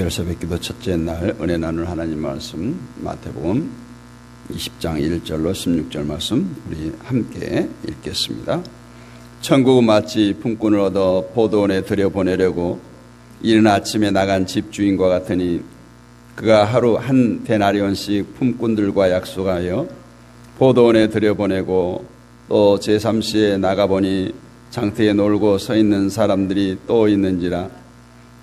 특별 새벽기도 첫째 날 은혜 나눌 하나님 말씀 마태복음 20장 1절로 16절 말씀 우리 함께 읽겠습니다. 천국은 마치 품꾼을 얻어 포도원에 들여보내려고 이른 아침에 나간 집주인과 같으니 그가 하루 한 데나리온씩 품꾼들과 약속하여 포도원에 들여보내고 또 제3시에 나가보니 장터에 놀고 서 있는 사람들이 또 있는지라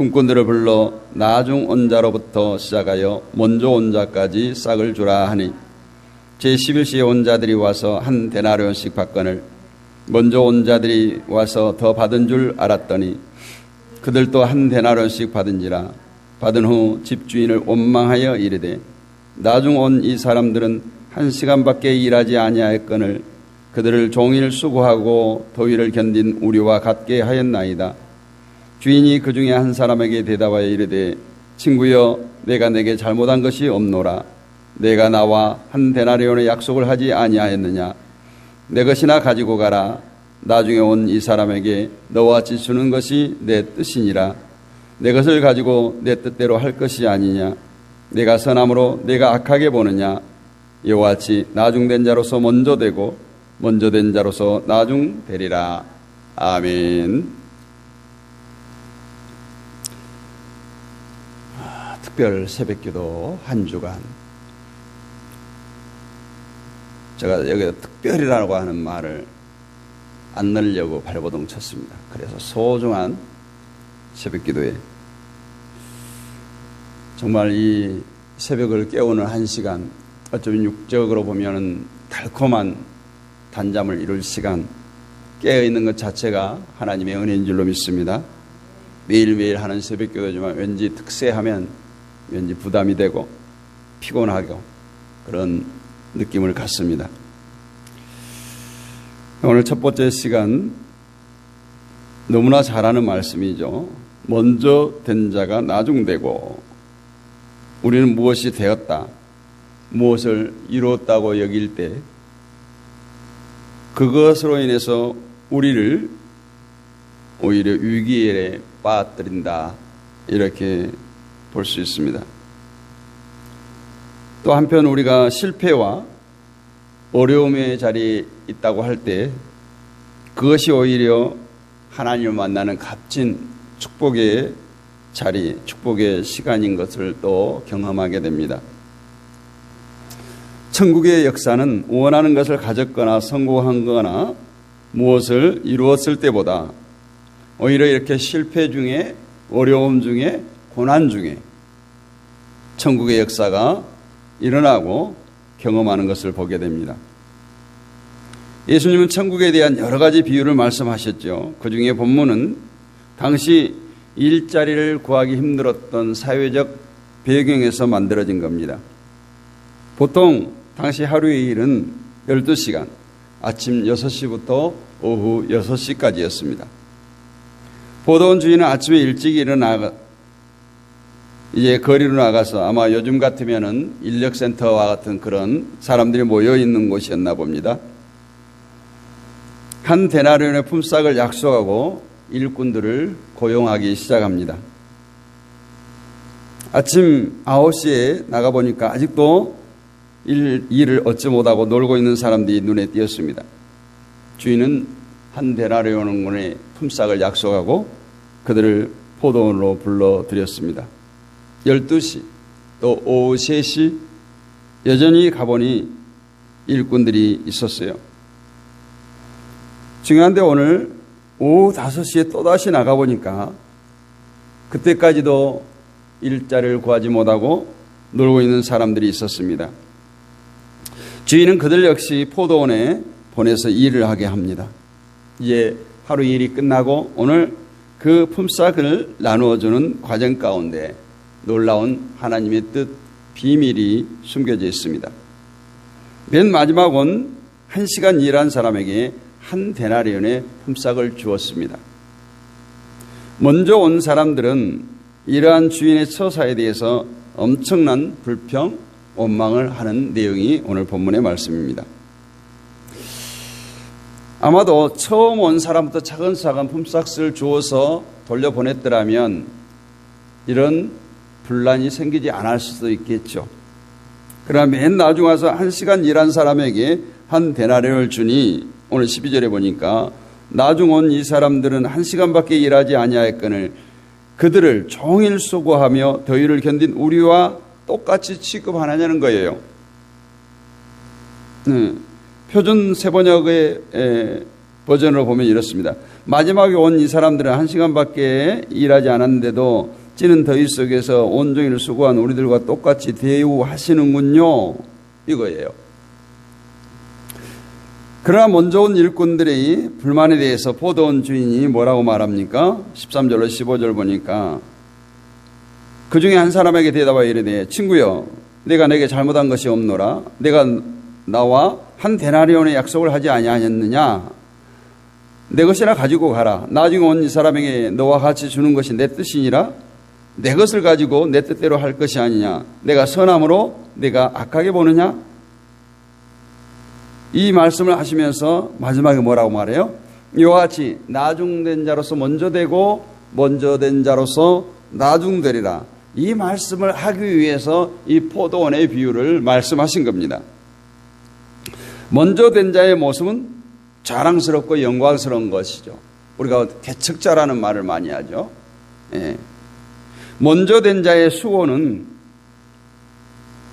품꾼들을 불러 나중 온 자로부터 시작하여 먼저 온 자까지 싹을 주라 하니 제11시에 온 자들이 와서 한 데나리온씩 받건을 먼저 온 자들이 와서 더 받은 줄 알았더니 그들도 한 데나리온씩 받은지라 받은 후 집주인을 원망하여 이르되 나중 온 이 사람들은 한 시간밖에 일하지 아니하였거늘 그들을 종일 수고하고 더위를 견딘 우리와 같게 하였나이다. 주인이 그 중에 한 사람에게 대답하여 이르되 친구여 내가 내게 잘못한 것이 없노라. 내가 나와 한 데나리온의 약속을 하지 아니하였느냐? 내 것이나 가지고 가라. 나중에 온 이 사람에게 너와 같이 주는 것이 내 뜻이니라. 내 것을 가지고 내 뜻대로 할 것이 아니냐? 내가 선함으로 내가 악하게 보느냐? 이와 같이 나중된 자로서 먼저 되고 먼저 된 자로서 나중 되리라. 아멘. 특별 새벽기도 한 주간 제가 여기다 특별이라고 하는 말을 안 넣으려고 발버둥 쳤습니다. 그래서 소중한 새벽기도에 정말 이 새벽을 깨우는 한 시간 어쩌면 육적으로 보면은 달콤한 단잠을 이룰 시간 깨어 있는 것 자체가 하나님의 은혜인 줄로 믿습니다. 매일매일 하는 새벽 기도지만 왠지 특세하면 왠지 부담이 되고 피곤하고 그런 느낌을 갖습니다. 오늘 첫 번째 시간 너무나 잘하는 말씀이죠. 먼저 된 자가 나중되고 우리는 무엇이 되었다, 무엇을 이루었다고 여길 때 그것으로 인해서 우리를 오히려 위기에 빠뜨린다 이렇게 볼 수 있습니다. 또 한편 우리가 실패와 어려움의 자리에 있다고 할 때 그것이 오히려 하나님을 만나는 값진 축복의 자리, 축복의 시간인 것을 또 경험하게 됩니다. 천국의 역사는 원하는 것을 가졌거나 성공한 거나 무엇을 이루었을 때보다 오히려 이렇게 실패 중에 어려움 중에 고난 중에 천국의 역사가 일어나고 경험하는 것을 보게 됩니다. 예수님은 천국에 대한 여러 가지 비유를 말씀하셨죠. 그 중에 본문은 당시 일자리를 구하기 힘들었던 사회적 배경에서 만들어진 겁니다. 보통 당시 하루의 일은 12시간, 아침 6시부터 오후 6시까지였습니다. 보도원 주인은 아침에 일찍 일어나 이제 거리로 나가서 아마 요즘 같으면은 인력센터와 같은 그런 사람들이 모여 있는 곳이었나 봅니다. 한 데나리온의 품삯을 약속하고 일꾼들을 고용하기 시작합니다. 아침 9시에 나가보니까 아직도 일, 일을 얻지 못하고 놀고 있는 사람들이 눈에 띄었습니다. 주인은 한 데나리온의 품삯을 약속하고 그들을 포도원으로 불러들였습니다. 12시 또 오후 3시 여전히 가보니 일꾼들이 있었어요. 중요한데 오늘 오후 5시에 또다시 나가보니까 그때까지도 일자리를 구하지 못하고 놀고 있는 사람들이 있었습니다. 주인은 그들 역시 포도원에 보내서 일을 하게 합니다. 이제 하루 일이 끝나고 오늘 그 품삯을 나누어주는 과정 가운데 놀라운 하나님의 뜻, 비밀이 숨겨져 있습니다. 맨 마지막은 한 시간 일한 사람에게 한 데나리온의 품삯을 주었습니다. 먼저 온 사람들은 이러한 주인의 처사에 대해서 엄청난 불평, 원망을 하는 내용이 오늘 본문의 말씀입니다. 아마도 처음 온 사람부터 차근차근 품삯을 주어서 돌려보냈더라면 이런 분란이 생기지 않을 수도 있겠죠. 그러나 맨 나중 와서 한 시간 일한 사람에게 한 데나리온을 주니 오늘 12절에 보니까 나중 온 이 사람들은 한 시간밖에 일하지 아니하였거늘 그들을 종일 수고하며 더위를 견딘 우리와 똑같이 취급하느냐는 거예요. 네. 표준 세번역의 에, 버전으로 보면 이렇습니다. 마지막에 온 이 사람들은 한 시간밖에 일하지 않았는데도 찌는 더위 속에서 온종일 수고한 우리들과 똑같이 대우하시는군요. 이거예요. 그러나 먼저 온 일꾼들의 불만에 대해서 보도원 주인이 뭐라고 말합니까? 13절로 15절 보니까 그 중에 한 사람에게 대답하여 이르되 친구여 내가 내게 잘못한 것이 없노라 내가 나와 한 데나리온의 약속을 하지 아니하였느냐 내 것이나 가지고 가라 나중에 온 이 사람에게 너와 같이 주는 것이 내 뜻이니라 내 것을 가지고 내 뜻대로 할 것이 아니냐 내가 선함으로 내가 악하게 보느냐 이 말씀을 하시면서 마지막에 뭐라고 말해요? 이와 같이 나중된 자로서 먼저 되고 먼저 된 자로서 나중되리라. 이 말씀을 하기 위해서 이 포도원의 비유를 말씀하신 겁니다. 먼저 된 자의 모습은 자랑스럽고 영광스러운 것이죠. 우리가 개척자라는 말을 많이 하죠. 예. 먼저 된 자의 수고는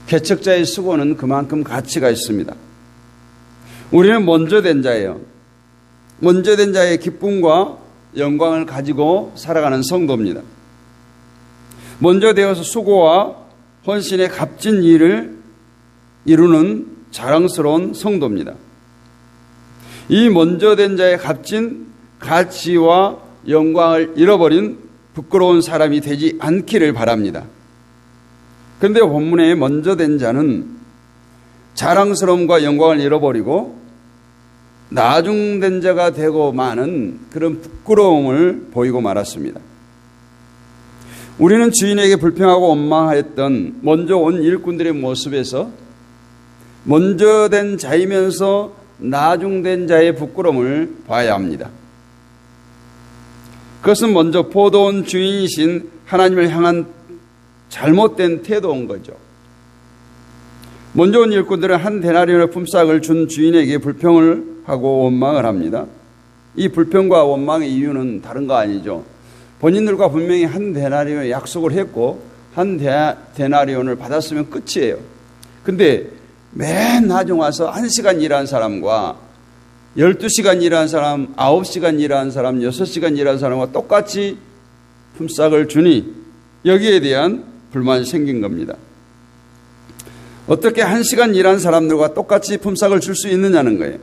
개척자의 수고는 그만큼 가치가 있습니다. 우리는 먼저 된 자예요. 먼저 된 자의 기쁨과 영광을 가지고 살아가는 성도입니다. 먼저 되어서 수고와 헌신의 값진 일을 이루는 자랑스러운 성도입니다. 이 먼저 된 자의 값진 가치와 영광을 잃어버린 부끄러운 사람이 되지 않기를 바랍니다. 그런데 본문에 먼저 된 자는 자랑스러움과 영광을 잃어버리고 나중된 자가 되고 많은 그런 부끄러움을 보이고 말았습니다. 우리는 주인에게 불평하고 원망하였던 먼저 온 일꾼들의 모습에서 먼저 된 자이면서 나중된 자의 부끄러움을 봐야 합니다. 그것은 먼저 포도원 주인이신 하나님을 향한 잘못된 태도인 거죠. 먼저 온 일꾼들은 한 데나리온의 품삯을 준 주인에게 불평을 하고 원망을 합니다. 이 불평과 원망의 이유는 다른 거 아니죠. 본인들과 분명히 한 데나리온의 약속을 했고 한 데나리온을 받았으면 끝이에요. 근데 맨 나중 와서 한 시간 일한 사람과 12시간 일한 사람, 9시간 일한 사람, 6시간 일한 사람과 똑같이 품삯을 주니 여기에 대한 불만이 생긴 겁니다. 어떻게 한 시간 일한 사람들과 똑같이 품삯을 줄 수 있느냐는 거예요.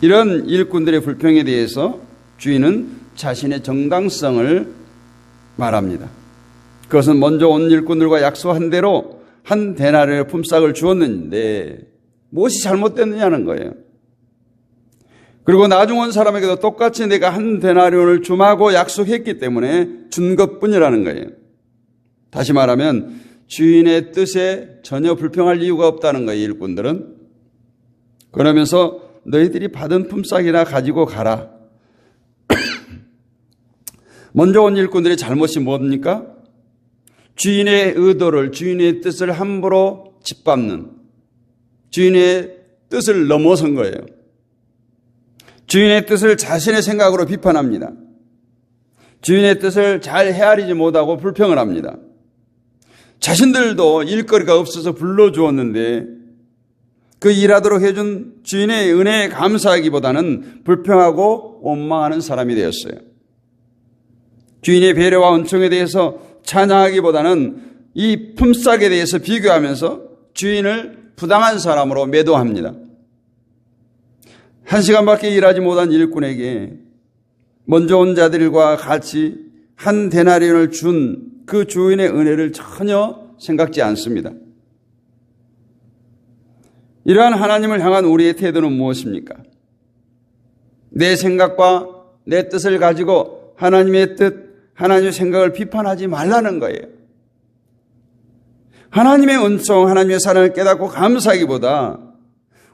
이런 일꾼들의 불평에 대해서 주인은 자신의 정당성을 말합니다. 그것은 먼저 온 일꾼들과 약속한 대로 한 대나리의 품삯을 주었는데 무엇이 잘못됐느냐는 거예요. 그리고 나중 온 사람에게도 똑같이 내가 한 데나리온을 주마고 약속했기 때문에 준 것뿐이라는 거예요. 다시 말하면 주인의 뜻에 전혀 불평할 이유가 없다는 거예요, 일꾼들은. 그러면서 너희들이 받은 품삯이나 가지고 가라. 먼저 온 일꾼들의 잘못이 뭡니까? 주인의 의도를, 주인의 뜻을 함부로 짓밟는, 주인의 뜻을 넘어선 거예요. 주인의 뜻을 자신의 생각으로 비판합니다. 주인의 뜻을 잘 헤아리지 못하고 불평을 합니다. 자신들도 일거리가 없어서 불러주었는데 그 일하도록 해준 주인의 은혜에 감사하기보다는 불평하고 원망하는 사람이 되었어요. 주인의 배려와 은총에 대해서 찬양하기보다는 이 품삯에 대해서 비교하면서 주인을 부당한 사람으로 매도합니다. 한 시간밖에 일하지 못한 일꾼에게 먼저 온 자들과 같이 한 데나리온을 준 그 주인의 은혜를 전혀 생각지 않습니다. 이러한 하나님을 향한 우리의 태도는 무엇입니까? 내 생각과 내 뜻을 가지고 하나님의 뜻, 하나님의 생각을 비판하지 말라는 거예요. 하나님의 은총, 하나님의 사랑을 깨닫고 감사하기보다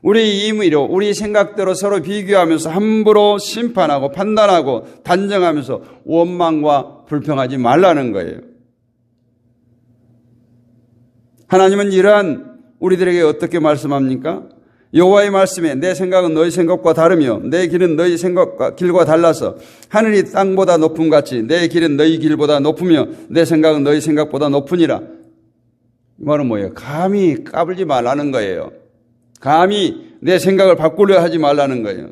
우리 임의로, 우리 생각대로 서로 비교하면서 함부로 심판하고 판단하고 단정하면서 원망과 불평하지 말라는 거예요. 하나님은 이러한 우리들에게 어떻게 말씀합니까? 여호와의 말씀에 내 생각은 너희 생각과 다르며 내 길은 너희 생각과 길과 달라서 하늘이 땅보다 높음 같이 내 길은 너희 길보다 높으며 내 생각은 너희 생각보다 높으니라. 이 말은 뭐예요? 감히 까불지 말라는 거예요. 감히 내 생각을 바꾸려 하지 말라는 거예요.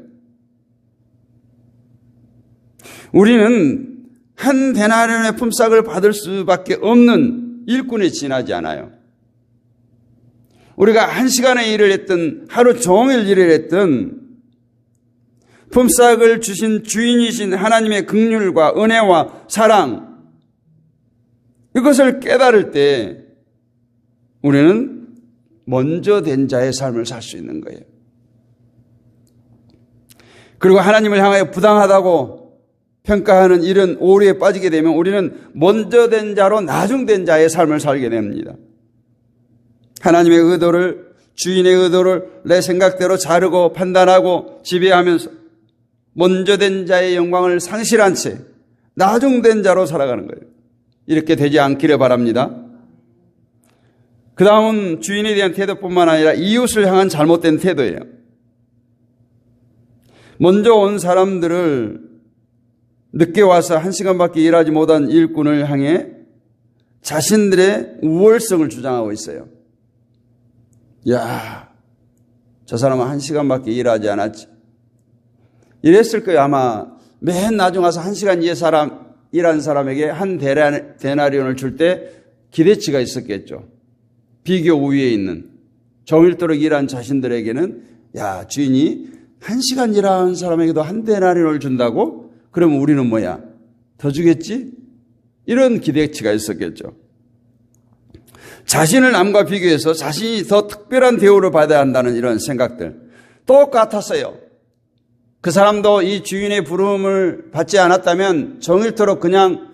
우리는 한 데나리온의 품삯을 받을 수밖에 없는 일꾼에 지나지 않아요. 우리가 한 시간의 일을 했든 하루 종일 일을 했든 품삯을 주신 주인이신 하나님의 극률과 은혜와 사랑 이것을 깨달을 때 우리는 먼저 된 자의 삶을 살 수 있는 거예요. 그리고 하나님을 향하여 부당하다고 평가하는 이런 오류에 빠지게 되면 우리는 먼저 된 자로 나중된 자의 삶을 살게 됩니다. 하나님의 의도를 주인의 의도를 내 생각대로 자르고 판단하고 지배하면서 먼저 된 자의 영광을 상실한 채 나중된 자로 살아가는 거예요. 이렇게 되지 않기를 바랍니다. 그 다음은 주인에 대한 태도뿐만 아니라 이웃을 향한 잘못된 태도예요. 먼저 온 사람들을 늦게 와서 한 시간밖에 일하지 못한 일꾼을 향해 자신들의 우월성을 주장하고 있어요. 야, 저 사람은 한 시간밖에 일하지 않았지. 이랬을 거예요. 아마 맨 나중 와서 한 시간 이 사람, 일한 사람에게 한 데나리온을 줄 때 기대치가 있었겠죠. 비교 우위에 있는 정일도록 일한 자신들에게는 야, 주인이 한 시간 일한 사람에게도 한 데나리온을 준다고? 그러면 우리는 뭐야? 더 주겠지? 이런 기대치가 있었겠죠. 자신을 남과 비교해서 자신이 더 특별한 대우를 받아야 한다는 이런 생각들. 똑같았어요. 그 사람도 이 주인의 부름을 받지 않았다면 정일토록 그냥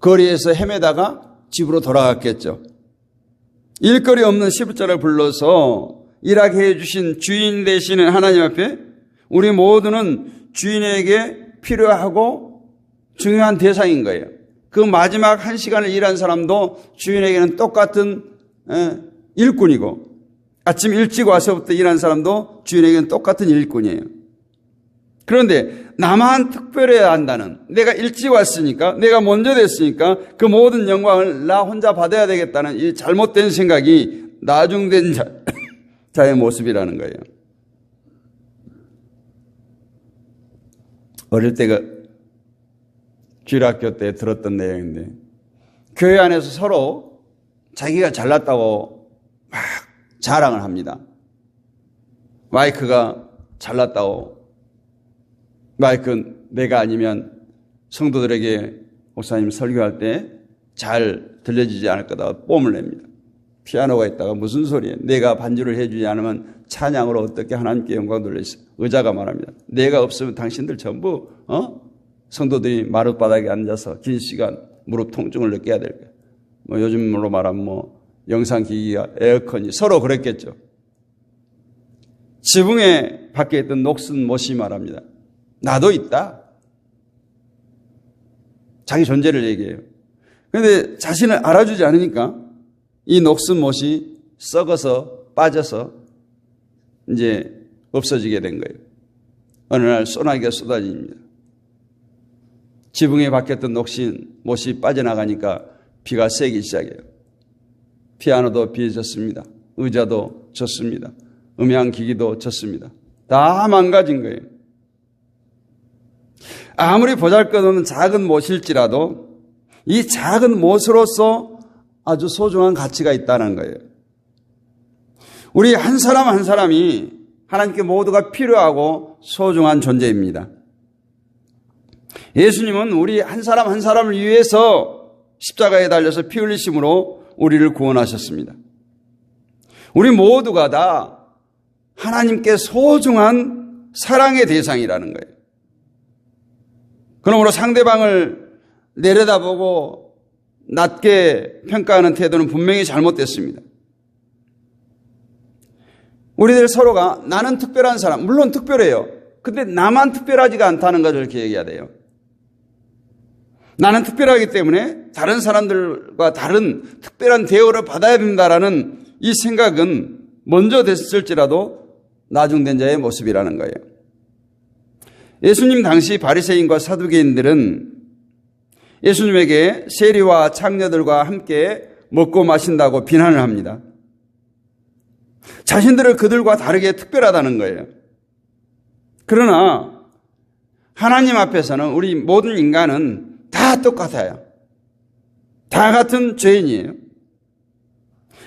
거리에서 헤매다가 집으로 돌아갔겠죠. 일거리 없는 시부자를 불러서 일하게 해주신 주인 되시는 하나님 앞에 우리 모두는 주인에게 필요하고 중요한 대상인 거예요. 그 마지막 한 시간을 일한 사람도 주인에게는 똑같은 일꾼이고 아침 일찍 와서부터 일한 사람도 주인에게는 똑같은 일꾼이에요. 그런데 나만 특별해야 한다는 내가 일찍 왔으니까 내가 먼저 됐으니까 그 모든 영광을 나 혼자 받아야 되겠다는 이 잘못된 생각이 나중된 자, 자의 모습이라는 거예요. 어릴 때가 주일학교 때 들었던 내용인데 교회 안에서 서로 자기가 잘났다고 막 자랑을 합니다. 마이크가 잘났다고 마이크 내가 아니면 성도들에게 목사님 설교할 때 잘 들려지지 않을 거다 뽐을 냅니다. 피아노가 있다가 무슨 소리에 내가 반주를 해주지 않으면 찬양으로 어떻게 하나님께 영광 돌리시 의자가 말합니다. 내가 없으면 당신들 전부 어 성도들이 마룻바닥에 앉아서 긴 시간 무릎 통증을 느껴야 될 거예요. 뭐 요즘으로 말하면 뭐 영상기기가 에어컨이 서로 그랬겠죠. 지붕에 밖에 있던 녹슨 못이 말합니다. 나도 있다. 자기 존재를 얘기해요. 그런데 자신을 알아주지 않으니까 이 녹슨 못이 썩어서 빠져서 이제 없어지게 된 거예요. 어느 날 소나기가 쏟아집니다. 지붕에 박혔던 녹신 못이 빠져나가니까 비가 세기 시작해요. 피아노도 비에 졌습니다. 의자도 졌습니다. 음향기기도 졌습니다. 다 망가진 거예요. 아무리 보잘것없는 작은 못일지라도 이 작은 못으로서 아주 소중한 가치가 있다는 거예요. 우리 한 사람 한 사람이 하나님께 모두가 필요하고 소중한 존재입니다. 예수님은 우리 한 사람 한 사람을 위해서 십자가에 달려서 피 흘리심으로 우리를 구원하셨습니다. 우리 모두가 다 하나님께 소중한 사랑의 대상이라는 거예요. 그러므로 상대방을 내려다보고 낮게 평가하는 태도는 분명히 잘못됐습니다. 우리들 서로가 나는 특별한 사람, 물론 특별해요. 근데 나만 특별하지가 않다는 것을 얘기해야 돼요. 나는 특별하기 때문에 다른 사람들과 다른 특별한 대우를 받아야 된다라는 이 생각은 먼저 됐을지라도 나중된 자의 모습이라는 거예요. 예수님 당시 바리새인과 사두개인들은 예수님에게 세리와 창녀들과 함께 먹고 마신다고 비난을 합니다. 자신들을 그들과 다르게 특별하다는 거예요. 그러나 하나님 앞에서는 우리 모든 인간은 다 똑같아요. 다 같은 죄인이에요.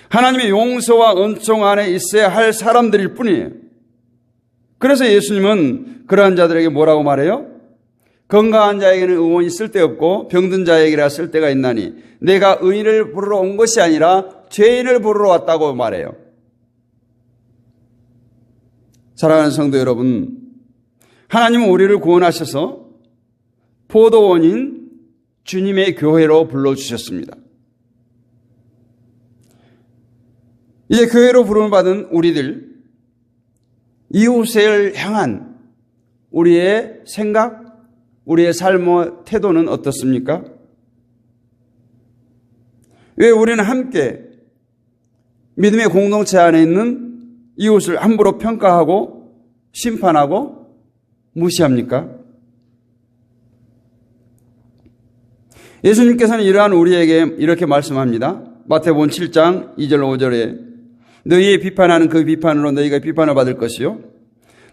하나님의 용서와 은총 안에 있어야 할 사람들일 뿐이에요. 그래서 예수님은 그러한 자들에게 뭐라고 말해요? 건강한 자에게는 의원이 쓸데없고 병든 자에게라 쓸데가 있나니 내가 의인을 부르러 온 것이 아니라 죄인을 부르러 왔다고 말해요. 사랑하는 성도 여러분, 하나님은 우리를 구원하셔서 포도원인 주님의 교회로 불러주셨습니다. 이제 교회로 부름을 받은 우리들, 이웃을 향한 우리의 생각, 우리의 삶의 태도는 어떻습니까? 왜 우리는 함께 믿음의 공동체 안에 있는 이웃을 함부로 평가하고 심판하고 무시합니까? 예수님께서는 이러한 우리에게 이렇게 말씀합니다. 마태복음 7장 2절 5절에 너희의 비판하는 그 비판으로 너희가 비판을 받을 것이요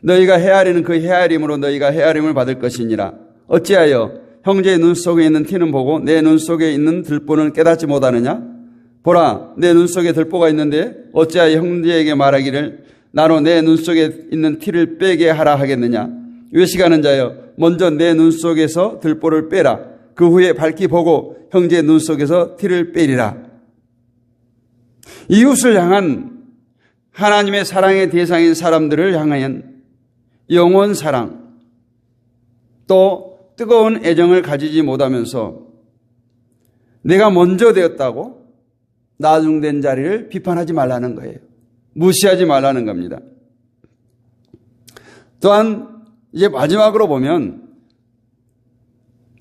너희가 헤아리는 그 헤아림으로 너희가 헤아림을 받을 것이니라. 어찌하여 형제의 눈 속에 있는 티는 보고 내 눈 속에 있는 들보는 깨닫지 못하느냐? 보라, 내 눈 속에 들보가 있는데 어찌하여 형제에게 말하기를 나로 내 눈 속에 있는 티를 빼게 하라 하겠느냐? 외식하는 자여, 먼저 내 눈 속에서 들보를 빼라. 그 후에 밝히 보고 형제의 눈 속에서 티를 빼리라. 이웃을 향한 하나님의 사랑의 대상인 사람들을 향한 영원 사랑, 또 뜨거운 애정을 가지지 못하면서 내가 먼저 되었다고 나중된 자리를 비판하지 말라는 거예요. 무시하지 말라는 겁니다. 또한 이제 마지막으로 보면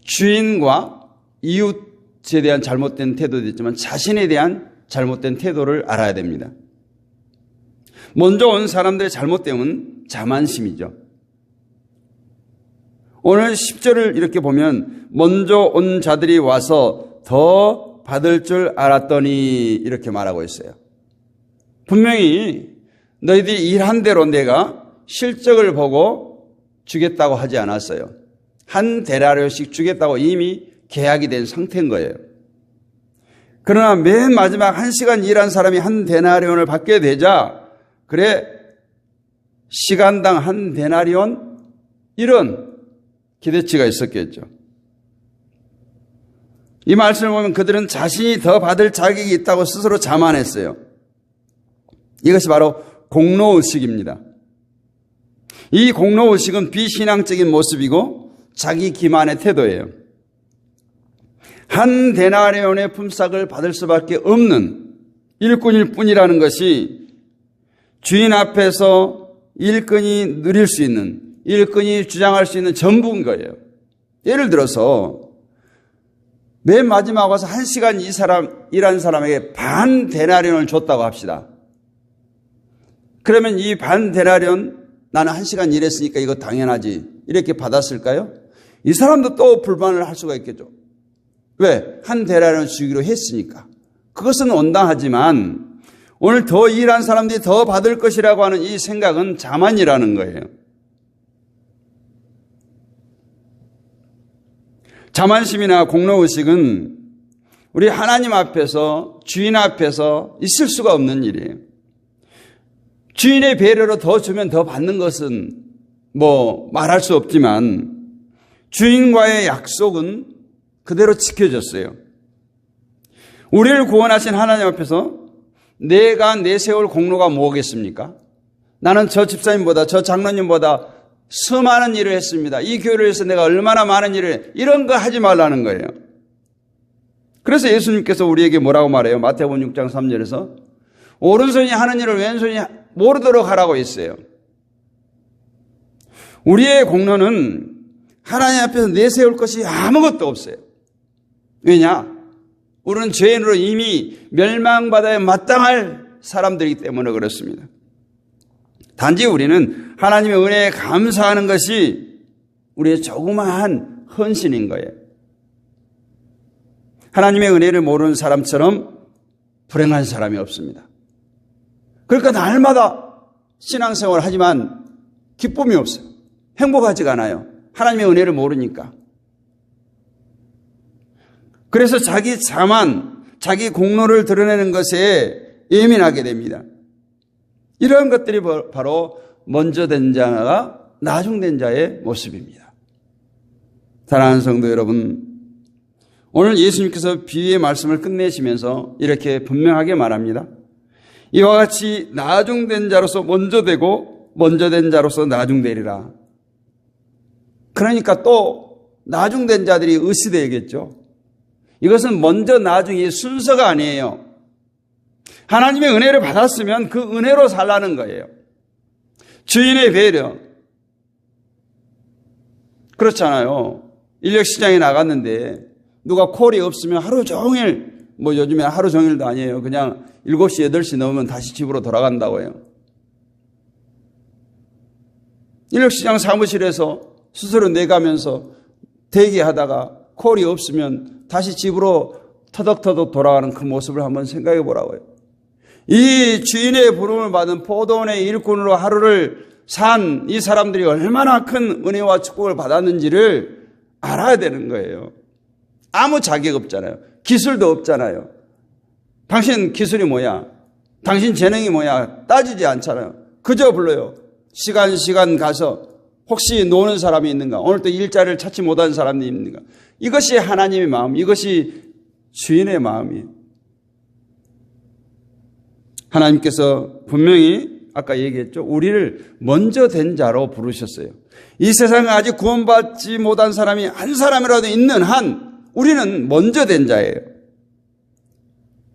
주인과 이웃에 대한 잘못된 태도도 있지만 자신에 대한 잘못된 태도를 알아야 됩니다. 먼저 온 사람들의 잘못됨은 자만심이죠. 오늘 10절을 이렇게 보면 먼저 온 자들이 와서 더 받을 줄 알았더니 이렇게 말하고 있어요. 분명히 너희들이 일한 대로 내가 실적을 보고 주겠다고 하지 않았어요. 한 데라리오씩 주겠다고 이미 계약이 된 상태인 거예요. 그러나 맨 마지막 한 시간 일한 사람이 한 데나리온을 받게 되자 그래 시간당 한 데나리온 이런 기대치가 있었겠죠. 이 말씀을 보면 그들은 자신이 더 받을 자격이 있다고 스스로 자만했어요. 이것이 바로 공로의식입니다. 이 공로의식은 비신앙적인 모습이고 자기 기만의 태도예요. 한 데나리온의 품삯을 받을 수밖에 없는 일꾼일 뿐이라는 것이 주인 앞에서 일꾼이 누릴 수 있는 일꾼이 주장할 수 있는 전부인 거예요. 예를 들어서 맨 마지막 와서 한 시간 이 사람 일한 사람에게 반 데나리온을 줬다고 합시다. 그러면 이반 데나리온 나는 한 시간 일했으니까 이거 당연하지 이렇게 받았을까요? 이 사람도 또 불만을 할 수가 있겠죠. 왜? 한 대라는 주기로 했으니까. 그것은 온당하지만 오늘 더 일한 사람들이 더 받을 것이라고 하는 이 생각은 자만이라는 거예요. 자만심이나 공로의식은 우리 하나님 앞에서 주인 앞에서 있을 수가 없는 일이에요. 주인의 배려로 더 주면 더 받는 것은 뭐 말할 수 없지만 주인과의 약속은 그대로 지켜졌어요. 우리를 구원하신 하나님 앞에서 내가 내세울 공로가 뭐겠습니까? 나는 저 집사님보다 저 장로님보다 수많은 일을 했습니다. 이 교회를 위해서 내가 얼마나 많은 일을 해. 이런 거 하지 말라는 거예요. 그래서 예수님께서 우리에게 뭐라고 말해요? 마태복음 6장 3절에서 오른손이 하는 일을 왼손이 모르도록 하라고 했어요. 우리의 공로는 하나님 앞에서 내세울 것이 아무것도 없어요. 왜냐? 우리는 죄인으로 이미 멸망받아야 마땅할 사람들이기 때문에 그렇습니다. 단지 우리는 하나님의 은혜에 감사하는 것이 우리의 조그마한 헌신인 거예요. 하나님의 은혜를 모르는 사람처럼 불행한 사람이 없습니다. 그러니까 날마다 신앙생활을 하지만 기쁨이 없어요. 행복하지가 않아요. 하나님의 은혜를 모르니까. 그래서 자기 자만, 자기 공로를 드러내는 것에 예민하게 됩니다. 이러한 것들이 바로 먼저 된 자가 나중 된 자의 모습입니다. 사랑하는 성도 여러분, 오늘 예수님께서 비유의 말씀을 끝내시면서 이렇게 분명하게 말합니다. 이와 같이 나중된 자로서 먼저 되고 먼저 된 자로서 나중되리라. 그러니까 또 나중된 자들이 의시되겠죠. 이것은 먼저 나중의 순서가 아니에요. 하나님의 은혜를 받았으면 그 은혜로 살라는 거예요. 주인의 배려. 그렇잖아요. 인력 시장에 나갔는데 누가 콜이 없으면 하루 종일 뭐 요즘에 하루 종일도 아니에요. 그냥 7시, 8시 넘으면 다시 집으로 돌아간다고 해요. 인력시장 사무실에서 스스로 내가면서 대기하다가 콜이 없으면 다시 집으로 터덕터덕 돌아가는 그 모습을 한번 생각해 보라고요. 이 주인의 부름을 받은 포도원의 일꾼으로 하루를 산 이 사람들이 얼마나 큰 은혜와 축복을 받았는지를 알아야 되는 거예요. 아무 자격 없잖아요. 기술도 없잖아요. 당신 기술이 뭐야? 당신 재능이 뭐야? 따지지 않잖아요. 그저 불러요. 시간, 시간 가서 혹시 노는 사람이 있는가? 오늘 또 일자리를 찾지 못한 사람이 있는가? 이것이 하나님의 마음, 이것이 주인의 마음이에요. 하나님께서 분명히 아까 얘기했죠. 우리를 먼저 된 자로 부르셨어요. 이 세상에 아직 구원받지 못한 사람이 한 사람이라도 있는 한 우리는 먼저 된 자예요.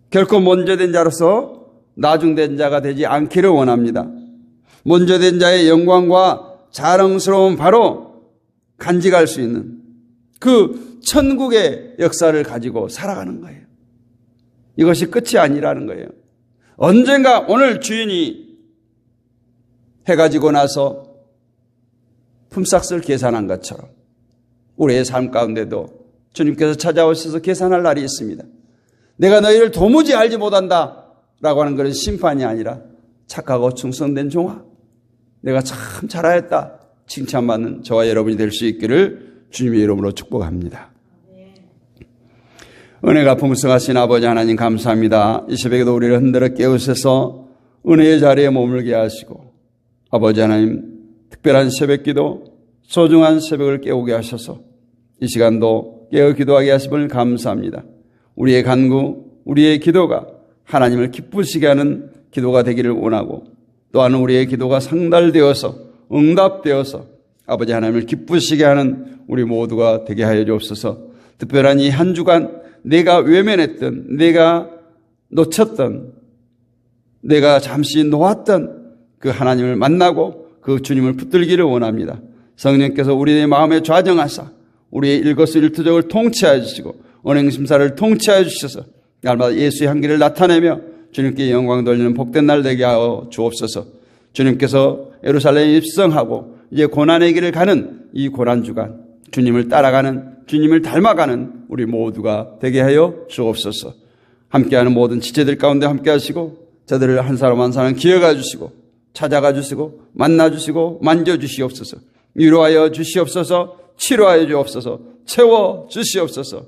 결코 먼저 된 자로서 나중된 자가 되지 않기를 원합니다. 먼저 된 자의 영광과 자랑스러운 바로 간직할 수 있는 그 천국의 역사를 가지고 살아가는 거예요. 이것이 끝이 아니라는 거예요. 언젠가 오늘 주인이 해가 지고 나서 품삯을 계산한 것처럼 우리의 삶 가운데도 주님께서 찾아오셔서 계산할 날이 있습니다. 내가 너희를 도무지 알지 못한다 라고 하는 그런 심판이 아니라 착하고 충성된 종아 내가 참 잘하였다 칭찬받는 저와 여러분이 될 수 있기를 주님의 이름으로 축복합니다. 은혜가 풍성하신 아버지 하나님 감사합니다. 이 새벽에도 우리를 흔들어 깨우셔서 은혜의 자리에 머물게 하시고 아버지 하나님 특별한 새벽 기도 소중한 새벽을 깨우게 하셔서 이 시간도 깨어 기도하게 하심을 감사합니다. 우리의 간구, 우리의 기도가 하나님을 기쁘시게 하는 기도가 되기를 원하고 또한 우리의 기도가 상달되어서 응답되어서 아버지 하나님을 기쁘시게 하는 우리 모두가 되게 하여 주옵소서. 특별한 이 한 주간 내가 외면했던, 내가 놓쳤던, 내가 잠시 놓았던 그 하나님을 만나고 그 주님을 붙들기를 원합니다. 성령께서 우리의 마음에 좌정하사 우리의 일거수일투족을 통치하여 주시고 언행심사를 통치하여 주셔서 날마다 예수의 향기를 나타내며 주님께 영광 돌리는 복된 날 되게 하여 주옵소서. 주님께서 예루살렘에 입성하고 이제 고난의 길을 가는 이 고난 주간 주님을 따라가는 주님을 닮아가는 우리 모두가 되게 하여 주옵소서. 함께하는 모든 지체들 가운데 함께하시고 저들을 한 사람 한 사람 기어가 주시고 찾아가 주시고 만나 주시고 만져 주시옵소서. 위로하여 주시옵소서. 치료하여 주옵소서. 채워 주시옵소서.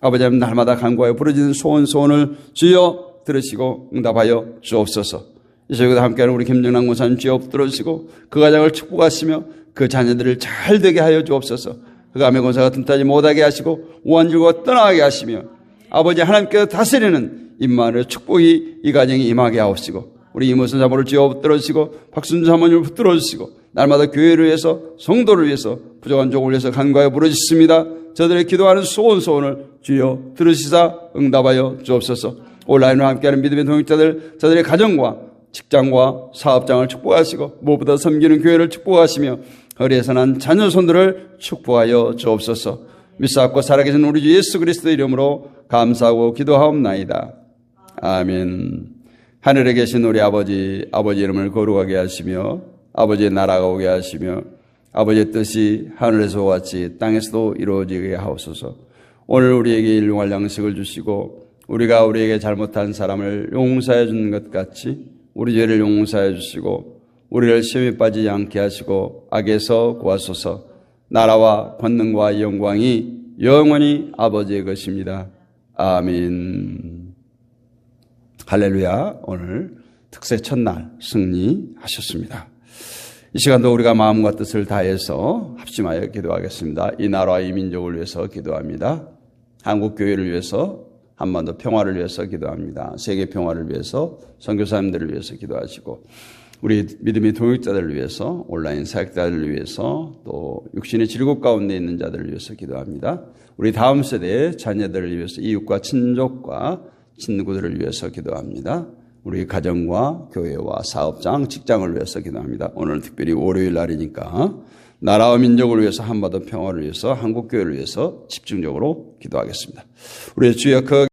아버지 하나님 날마다 간구하여 부르짖는 소원 소원을 주여 들으시고 응답하여 주옵소서. 이 시간에도 함께하는 우리 김정남 권사님 주여 들어주시고 그 가정을 축복하시며 그 자녀들을 잘 되게 하여 주옵소서. 그 감의 권사가 틈타지 못하게 하시고 우한줄과 떠나게 하시며 아버지 하나님께서 다스리는 임마누의 축복이 이 가정에 임하게 하옵시고 우리 이모선 사모를 쥐어 붙들어 주시고 박순주 사모님을 붙들어 주시고 날마다 교회를 위해서 성도를 위해서 부족한 종을 위해서 간과하여 부르짖습니다. 저들의 기도하는 소원 소원을 주여 들으시사 응답하여 주옵소서. 온라인으로 함께하는 믿음의 동역자들 저들의 가정과 직장과 사업장을 축복하시고 무엇보다 섬기는 교회를 축복하시며 허리에서 난 자녀 손들을 축복하여 주옵소서. 믿사옵고 살아계신 우리 주 예수 그리스도 이름으로 감사하고 기도하옵나이다. 아멘. 하늘에 계신 우리 아버지, 아버지 이름을 거룩하게 하시며 아버지의 나라가 오게 하시며 아버지의 뜻이 하늘에서 같이 땅에서도 이루어지게 하옵소서. 오늘 우리에게 일용할 양식을 주시고 우리가 우리에게 잘못한 사람을 용서해 주는 것 같이 우리 죄를 용서해 주시고 우리를 시험에 빠지지 않게 하시고 악에서 구하소서. 나라와 권능과 영광이 영원히 아버지의 것입니다. 아멘. 할렐루야. 오늘 특세 첫날 승리하셨습니다. 이 시간도 우리가 마음과 뜻을 다해서 합심하여 기도하겠습니다. 이 나라와 이 민족을 위해서 기도합니다. 한국 교회를 위해서 한반도 평화를 위해서 기도합니다. 세계 평화를 위해서 선교사님들을 위해서 기도하시고 우리 믿음의 동역자들을 위해서 온라인 사역자들을 위해서 또 육신의 질곡 가운데 있는 자들을 위해서 기도합니다. 우리 다음 세대의 자녀들을 위해서 이웃과 친족과 친구들을 위해서 기도합니다. 우리 가정과 교회와 사업장, 직장을 위해서 기도합니다. 오늘 특별히 월요일 날이니까 나라와 민족을 위해서 한반도 평화를 위해서 한국 교회를 위해서 집중적으로 기도하겠습니다. 우리 주여 그